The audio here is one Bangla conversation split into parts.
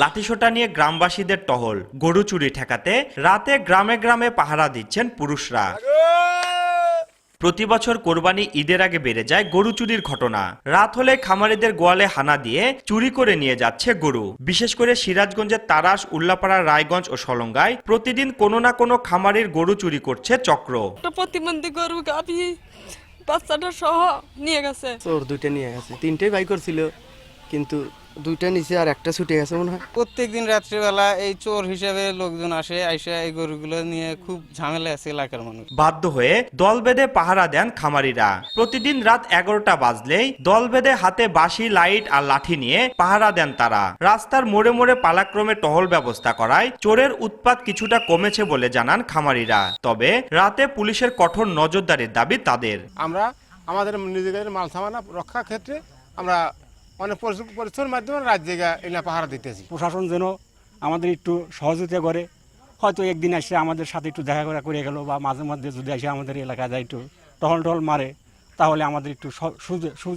লাঠিসোঁটা নিয়ে গ্রামবাসীদের টহল গরু চুরি ঠেকাতে রাতে গ্রামে গ্রামে পাহারা দিচ্ছেন পুরুষরা। প্রতি বছর কোরবানি ঈদের আগে বেড়ে যায় গরু চুরির ঘটনা। রাত হলে খামারিদের গোয়ালে হানা দিয়ে চুরি করে নিয়ে যাচ্ছে গরু। বিশেষ করে সিরাজগঞ্জের তারাস উল্লাপাড়া রায়গঞ্জ ও সলঙ্গায় প্রতিদিন কোনো না কোনো খামারির গরু চুরি করছে চক্র। প্রতিবন্ধী গরু গাভী বাচ্চাটা সহ নিয়ে গেছে। তোর দুইটা নিয়ে গেছে। তিনটেই বাই করছিল। কিন্তু দুইটা নিচে আর একটা ছুটে গেছে মনে হয়। প্রত্যেক দিন রাত্রিবেলা এই চোর হিসেবে লোকজন আসে আইসা এই গরুগুলো নিয়ে খুব ঝামেলা আছে এলাকার মানুষ। বাধ্য হয়ে দল বেঁধে পাহারা দেন খামারিরা। প্রতিদিন রাত এগারোটা বাজলেই দল বেঁধে হাতে বাঁশি লাইট আর লাঠি নিয়ে পাহারা দেন তারা। রাস্তার মোড়ে মোড়ে পালাক্রমে টহল ব্যবস্থা করায় চোরের উৎপাত কিছুটা কমেছে বলে জানান খামারিরা। তবে রাতে পুলিশের কঠোর নজরদারির দাবি তাদের। আমরা আমাদের নিজেদের মাল সামানা রক্ষা ক্ষেত্রে আমরা অনেক পরিশ্রম- পরিশ্রমের মাধ্যমে রাত জায়গা এলা পাহারা দিতেছি। প্রশাসন যেন আমাদের একটু সহযোগিতা করে। হয়তো একদিন এসে আমাদের সাথে একটু দেখা করা করে গেল বা মাঝে মধ্যে যদি এসে আমাদের এলাকায় যায় একটু টহল টহল মারে তাহলে আমাদের একটু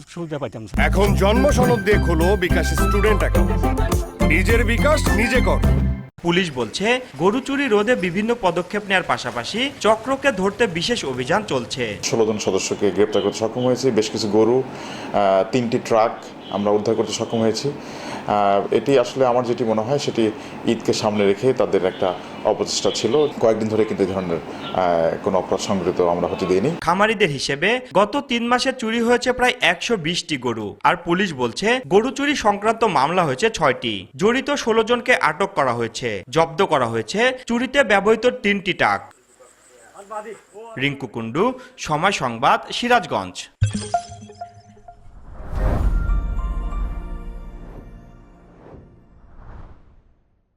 সুবিধা- পাইতাম। এখন জন্ম সনদ দিয়ে খোলো বিকাশ স্টুডেন্ট অ্যাকাউন্ট। নিজের বিকাশ নিজে কর। পুলিশ বলছে গরু চুরি রোধে বিভিন্ন পদক্ষেপ নেওয়ার পাশাপাশি চক্রকে ধরতে বিশেষ অভিযান চলছে। ষোলো জন সদস্যকে গ্রেপ্তার করতে সক্ষম হয়েছে। বেশ কিছু গরু তিনটি ট্রাক আমরা উদ্ধার করতে সক্ষম হয়েছি। এটি আসলে আমার যেটি মনে হয়, সেটি ঈদকে সামনে রেখে তাদের একটা অপচেষ্টা ছিল। কয়েকদিন ধরে কিন্তু ধরনের কোনো অপরাধ সংগঠিত আমরা হতে দিইনি। খামারিদের হিসেবে গত তিন মাসে চুরি হয়েছে প্রায় একশো বিশটি গরু। আর পুলিশ বলছে, গরু চুরি সংক্রান্ত মামলা হয়েছে ছয়টি। জড়িত ষোলো জনকে আটক করা হয়েছে, জব্দ করা হয়েছে চুরিতে ব্যবহৃত তিনটি টাক। রিঙ্কু কুণ্ডু, সময় সংবাদ, সিরাজগঞ্জ।